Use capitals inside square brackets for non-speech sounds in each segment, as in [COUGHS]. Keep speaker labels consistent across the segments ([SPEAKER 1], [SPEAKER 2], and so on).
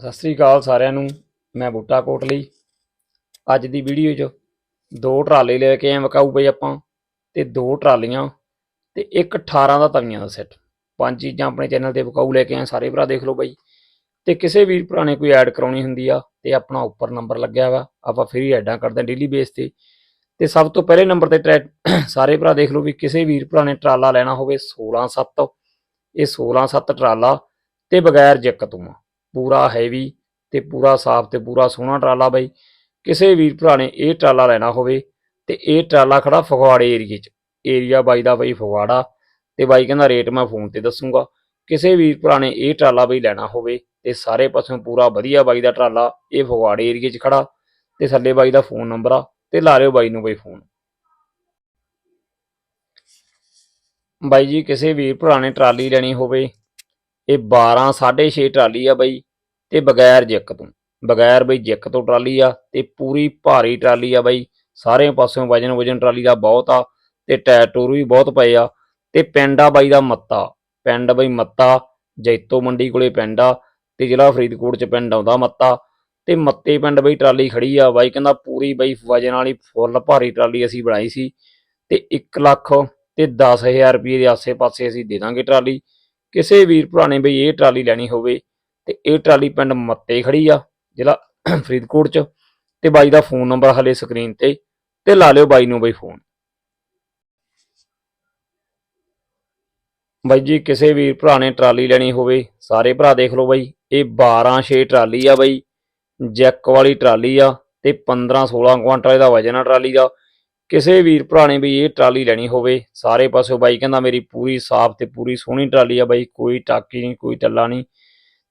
[SPEAKER 1] ਸਤਿ ਸ੍ਰੀ ਅਕਾਲ ਸਾਰਿਆਂ ਨੂੰ, ਮੈਂ ਬੂਟਾ ਕੋਟਲੀ ਅੱਜ ਦੀ ਵੀਡੀਓ 'ਚ ਦੋ ਟਰਾਲੇ ਲੈ ਕੇ ਆਏ ਵਿਕਾਊ ਬਈ ਆਪਾਂ ਤੇ ਦੋ ਟਰਾਲੀਆਂ ਤੇ ਇੱਕ 18 ਦਾ ਤਵੀਆਂ ਦਾ ਸੈੱਟ। ਪੰਜ ਚੀਜ਼ਾਂ ਆਪਣੇ ਚੈਨਲ ਤੇ ਵਿਕਾਊ ਲੈ ਕੇ ਆਏ, ਸਾਰੇ ਭਰਾ ਦੇਖ ਲਓ ਬਈ। ਤੇ ਕਿਸੇ ਵੀਰ ਭਰਾ ਨੇ ਕੋਈ ਐਡ ਕਰਾਉਣੀ ਹੁੰਦੀ ਆ ਤੇ ਆਪਣਾ ਉੱਪਰ ਨੰਬਰ ਲੱਗਿਆ ਵਾ, ਆਪਾਂ ਫ੍ਰੀ ਐਡਾਂ ਕਰਦੇ ਡੇਲੀ ਬੇਸ ਤੇ। ਤੇ ਸਭ ਤੋਂ ਪਹਿਲੇ ਨੰਬਰ ਤੇ ਟਰੈ- [COUGHS] ਸਾਰੇ ਭਰਾ ਦੇਖ ਲਓ ਵੀ ਕਿਸੇ ਵੀਰ ਭਰਾ ਨੇ ਟਰਾਲਾ ਲੈਣਾ ਹੋਵੇ 16 7 ਇਹ 16 7 ਟਰਾਲਾ ਤੇ ਬਗੈਰ ਜੱਕ ਤੋਂ ਪੂਰਾ ਹੈਵੀ ਤੇ ਪੂਰਾ ਸਾਫ਼ ਤੇ ਪੂਰਾ ਸੋਹਣਾ ਟਰਾਲਾ ਬਾਈ। ਕਿਸੇ ਵੀਰ ਭਰਾ ਨੇ ਇਹ ਟਰਾਲਾ ਲੈਣਾ ਹੋਵੇ ਤੇ ਇਹ ਟਰਾਲਾ ਖੜਾ ਫਗਵਾੜੇ ਏਰੀਏ 'ਚ। ਏਰੀਆ ਬਾਈ ਦਾ ਬਾਈ ਫਗਵਾੜਾ ਤੇ ਬਾਈ ਕਹਿੰਦਾ ਰੇਟ ਮੈਂ ਫੋਨ ਤੇ ਦੱਸੂਗਾ। ਕਿਸੇ ਵੀਰ ਭਰਾ ਨੇ ਇਹ ਟਰਾਲਾ ਬਾਈ ਲੈਣਾ ਹੋਵੇ ਤੇ ਸਾਰੇ ਪਾਸੋਂ ਪੂਰਾ ਵਧੀਆ ਬਾਈ ਦਾ ਟਰਾਲਾ ਇਹ ਫਗਵਾੜੇ ਏਰੀਏ 'ਚ ਖੜਾ ਤੇ ਥੱਲੇ ਬਾਈ ਦਾ ਫੋਨ ਨੰਬਰ ਆ ਤੇ ਲਾ ਲਿਓ ਬਾਈ ਨੂੰ ਬਈ ਫੋਨ। ਬਾਈ ਜੀ, ਕਿਸੇ ਵੀਰ ਭਰਾ ਨੇ ਟਰਾਲੀ ਲੈਣੀ ਹੋਵੇ ਇਹ 12 6.5 ਟਰਾਲੀ ਆ ਬਾਈ, ਤੇ ਬਗੈਰ ਜਿੱਕ ਤੋਂ, ਬਗੈਰ ਬਈ ਜਿੱਕ ਤੋਂ ਟਰਾਲੀ ਆ, ਤੇ ਪੂਰੀ ਭਾਰੀ ਟਰਾਲੀ ਆ ਬਾਈ ਸਾਰੇ ਪਾਸਿਓਂ ਵਜਨ ਵਜਨ ਟਰਾਲੀ ਦਾ ਬਹੁਤ ਆ, ਤੇ ਟਾਇਰ ਟੂਰ ਵੀ ਬਹੁਤ ਪਏ ਆ, ਤੇ ਪਿੰਡ ਆ ਬਾਈ ਦਾ ਮੱਤਾ, ਪਿੰਡ ਬਈ ਮੱਤਾ, ਜੈਤੋ ਮੰਡੀ ਕੋਲੇ ਪਿੰਡ ਆ, ਤੇ ਜ਼ਿਲ੍ਹਾ ਫਰੀਦਕੋਟ ਚ ਪਿੰਡ ਆਉਂਦਾ ਮੱਤਾ, ਤੇ ਮੱਤੇ ਪਿੰਡ ਬਈ ਟਰਾਲੀ ਖੜੀ ਆ ਬਾਈ, ਕਹਿੰਦਾ ਪੂਰੀ ਬਈ ਵਜਨ ਵਾਲੀ ਫੁੱਲ ਭਾਰੀ ਟਰਾਲੀ ਅਸੀਂ ਬਣਾਈ ਸੀ, ਤੇ 1 ਲੱਖ ਤੇ 10000 ਰੁਪਏ ਦੇ ਆਸੇ-ਪਾਸੇ ਅਸੀਂ ਦੇ ਦਾਂਗੇ ਟਰਾਲੀ ਕਿਸੇ ਵੀਰ ਭਰਾ ਨੇ ਬਈ ਇਹ ਟਰਾਲੀ ਲੈਣੀ ਹੋਵੇ ਤੇ ਇਹ ਟਰਾਲੀ ਪਿੰਡ ਮੱਤੇ ਖੜੀ ਆ, ਜ਼ਿਲ੍ਹਾ ਫਰੀਦਕੋਟ ਚ, ਤੇ ਬਾਈ ਦਾ ਫੋਨ ਨੰਬਰ ਹਲੇ ਸਕਰੀਨ ਤੇ ਤੇ ਲਾ ਲਿਓ ਬਾਈ ਨੂੰ ਬਈ ਫੋਨ। ਬਾਈ ਜੀ, ਕਿਸੇ ਵੀਰ ਭਰਾ ਨੇ ਟਰਾਲੀ ਲੈਣੀ ਹੋਵੇ, ਸਾਰੇ ਭਰਾ ਦੇਖ ਲਓ ਬਾਈ, ਇਹ 12 6 ਟਰਾਲੀ ਆ ਬਾਈ, ਜੈਕ ਵਾਲੀ ਟਰਾਲੀ ਆ, ਤੇ 15 16 ਕੁਆਂਟਲ ਦਾ ਵਜਨ ਆ ਟਰਾਲੀ ਦਾ। ਕਿਸੇ ਵੀਰ ਭਰਾ ਨੇ ਵੀ ਇਹ ਟਰਾਲੀ ਲੈਣੀ ਹੋਵੇ, ਸਾਰੇ ਪਾਸਿਓਂ ਬਾਈ ਕਹਿੰਦਾ ਮੇਰੀ ਪੂਰੀ ਸਾਫ਼ ਤੇ ਪੂਰੀ ਸੋਹਣੀ ਟਰਾਲੀ ਆ ਬਾਈ, ਕੋਈ ਟਾਕੀ ਨਹੀਂ, ਕੋਈ ਟੱਲਾ ਨਹੀਂ।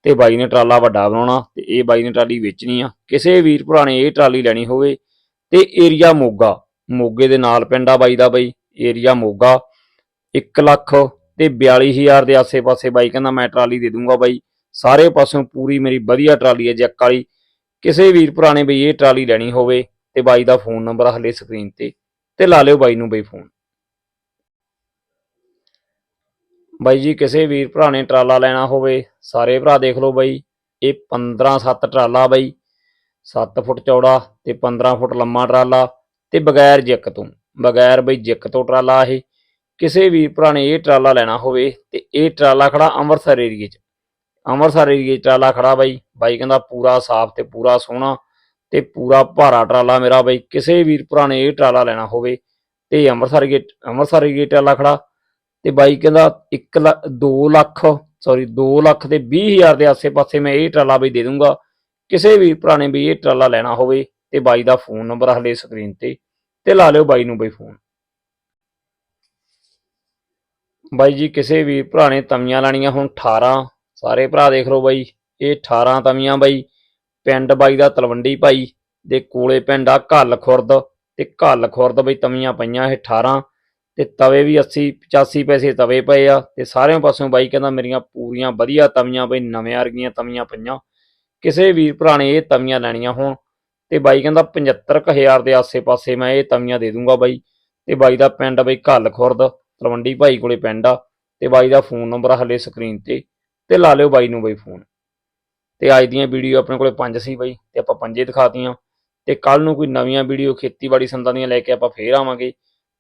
[SPEAKER 1] ਤੇ ਬਾਈ ਨੇ ਟਰਾਲਾ ਵੱਡਾ ਬਣਾਉਣਾ ਤੇ ਇਹ ਬਾਈ ਨੇ ਟਰਾਲੀ ਵੇਚਣੀ ਆ। ਕਿਸੇ ਵੀਰ ਭਰਾ ਨੇ ਇਹ ਟਰਾਲੀ ਲੈਣੀ ਹੋਵੇ ਤੇ ਏਰੀਆ ਮੋਗਾ, ਮੋਗੇ ਦੇ ਨਾਲ ਪਿੰਡ ਆ ਬਾਈ ਦਾ ਬਾਈ, ਏਰੀਆ ਮੋਗਾ। 1 ਲੱਖ ਤੇ 42000 ਦੇ ਆਸੇ-ਪਾਸੇ ਬਾਈ ਕਹਿੰਦਾ ਮੈਂ ਟਰਾਲੀ ਦੇ ਦੂੰਗਾ ਬਾਈ। ਸਾਰੇ ਪਾਸਿਓਂ ਪੂਰੀ ਮੇਰੀ ਵਧੀਆ ਟਰਾਲੀ ਹੈ ਜੈਕ ਵਾਲੀ। ਕਿਸੇ ਵੀਰ ਭਰਾ ਨੇ ਬਈ ਇਹ ਟਰਾਲੀ ਲੈਣੀ ਹੋਵੇ ਤੇ ਬਾਈ ਦਾ ਫੋਨ ਨੰਬਰ ਹਲੇ ਸਕਰੀਨ ਤੇ। ਤੇ ਲਾ ਲਿਓ ਬਾਈ ਨੂੰ ਬਈ ਫੋਨ। ਬਾਈ ਜੀ, ਕਿਸੇ ਵੀਰ ਭਰਾ ਨੇ ਟਰਾਲਾ ਲੈਣਾ ਹੋਵੇ, ਸਾਰੇ ਭਰਾ ਦੇਖ ਲਓ ਬਾਈ। ਇਹ 15 7 ਟਰਾਲਾ ਬਾਈ। 7 ਫੁੱਟ ਚੌੜਾ ਤੇ 15 ਫੁੱਟ ਲੰਮਾ ਟਰਾਲਾ ਤੇ ਬਗੈਰ ਜਿੱਕ ਤੋਂ, ਬਗੈਰ ਬਈ ਜਿੱਕ ਤੋਂ ਟਰਾਲਾ ਇਹ। ਕਿਸੇ ਵੀਰ ਭਰਾ ਨੇ ਇਹ ਟਰਾਲਾ ਲੈਣਾ ਹੋਵੇ ਤੇ ਇਹ ਟਰਾਲਾ ਖੜਾ ਅੰਮ੍ਰਿਤਸਰ ਏਰੀਏ 'ਚ। ਅੰਮ੍ਰਿਤਸਰ ਏਰੀਏ 'ਚ ਟਰਾਲਾ ਖੜਾ ਬਾਈ। ਬਾਈ ਕਹਿੰਦਾ ਪੂਰਾ ਸਾਫ਼ ਤੇ ਪੂਰਾ ਸੋਹਣਾ। ਤੇ ਪੂਰਾ ਭਾਰਾ ਟਰਾਲਾ ਮੇਰਾ ਬਈ, ਕਿਸੇ ਵੀਰ ਭਰਾ ਨੇ ਇਹ ਟਰਾਲਾ ਲੈਣਾ ਹੋਵੇ ਤੇ ਅੰਮ੍ਰਿਤਸਰ ਗੇਟ, ਅੰਮ੍ਰਿਤਸਰ ਏਰੀਏ ਟਰਾਲਾ ਖੜਾ। ਤੇ ਬਾਈ ਕਹਿੰਦਾ 1 ਲੱਖ 2 ਲੱਖ ਸੌਰੀ 2 ਲੱਖ ਤੇ 20 ਹਜ਼ਾਰ ਦੇ ਆਸੇ-ਪਾਸੇ ਮੈਂ ਇਹ ਟਰਾਲਾ ਬਈ ਦੇ ਦੂੰਗਾ। ਕਿਸੇ ਵੀਰ ਭਰਾ ਨੇ ਵੀ ਇਹ ਟਰਾਲਾ ਲੈਣਾ ਹੋਵੇ ਤੇ ਬਾਈ ਦਾ ਫੋਨ ਨੰਬਰ ਹਲੇ ਸਕਰੀਨ ਤੇ ਤੇ ਲਾ ਲਿਓ ਬਾਈ ਨੂੰ ਬਈ ਫੋਨ। ਬਾਈ ਜੀ, ਕਿਸੇ ਵੀਰ ਭਰਾ ਨੇ ਤਵੀਆਂ ਲੈਣੀਆਂ ਹੁਣ 18 ਸਾਰੇ ਭਰਾ ਦੇਖ ਲਓ ਬਾਈ, ਇਹ 18 ਤਵੀਆਂ ਬਾਈ। ਪਿੰਡ ਬਾਈ ਦਾ ਤਲਵੰਡੀ ਭਾਈ, ਦੇ ਕੋਲੇ ਪਿੰਡ ਆ ਘੱਲ ਖੁਰਦ, ਤੇ ਘੱਲ ਖੁਰਦ ਬਈ ਤਵੀਆਂ ਪਈਆਂ ਇਹ 18 ਤੇ ਤਵੇ ਵੀ 80 85 ਪੈਸੇ ਤਵੇ ਪਏ ਆ, ਤੇ ਸਾਰਿਆਂ ਪਾਸਿਓਂ ਬਾਈ ਕਹਿੰਦਾ ਮੇਰੀਆਂ ਪੂਰੀਆਂ ਵਧੀਆ ਤਵੀਆਂ ਬਈ ਨਵੇਂ ਵਰਗੀਆਂ ਤਵੀਆਂ ਪਈਆਂ। ਕਿਸੇ ਵੀਰ ਭਰਾ ਨੇ ਇਹ ਤਵੀਆਂ ਲੈਣੀਆਂ ਹੋਣ, ਤੇ ਬਾਈ ਕਹਿੰਦਾ 75000 ਦੇ ਆਸੇ-ਪਾਸੇ ਮੈਂ ਇਹ ਤਵੀਆਂ ਦੇ ਦੂੰਗਾ ਬਾਈ। ਤੇ ਬਾਈ ਦਾ ਪਿੰਡ ਬਈ ਘੱਲ ਖੁਰਦ, ਤਲਵੰਡੀ ਭਾਈ ਕੋਲੇ ਪਿੰਡ ਆ, ਤੇ ਬਾਈ ਦਾ ਫੋਨ ਨੰਬਰ ਹਲੇ ਸਕਰੀਨ ਤੇ ਤੇ ਲਾ ਲਿਓ ਬਾਈ ਨੂੰ ਬਈ ਫੋਨ। ਤੇ ਅੱਜ ਦੀਆਂ ਵੀਡੀਓ ਆਪਣੇ ਕੋਲੇ ਪੰਜ ਸੀ ਬਾਈ, ਤੇ ਆਪਾਂ ਪੰਜੇ ਦਿਖਾਤੀਆਂ। ਤੇ ਕੱਲ ਨੂੰ ਕੋਈ ਨਵੀਆਂ ਵੀਡੀਓ ਖੇਤੀਬਾੜੀ ਸੰਦਾਂ ਦੀਆਂ ਲੈ ਕੇ ਆਪਾਂ ਫੇਰ ਆਵਾਂਗੇ।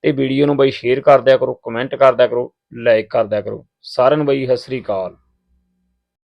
[SPEAKER 1] ਤੇ ਵੀਡੀਓ ਨੂੰ ਬਾਈ ਸ਼ੇਅਰ ਕਰ ਦਿਆ ਕਰੋ ਕਮੈਂਟ ਕਰ ਦਿਆ ਕਰੋ ਲਾਈਕ ਕਰ ਦਿਆ ਕਰੋ। ਸਾਰਿਆਂ ਨੂੰ ਬਾਈ, ਸਤਿ ਸ੍ਰੀ ਅਕਾਲ।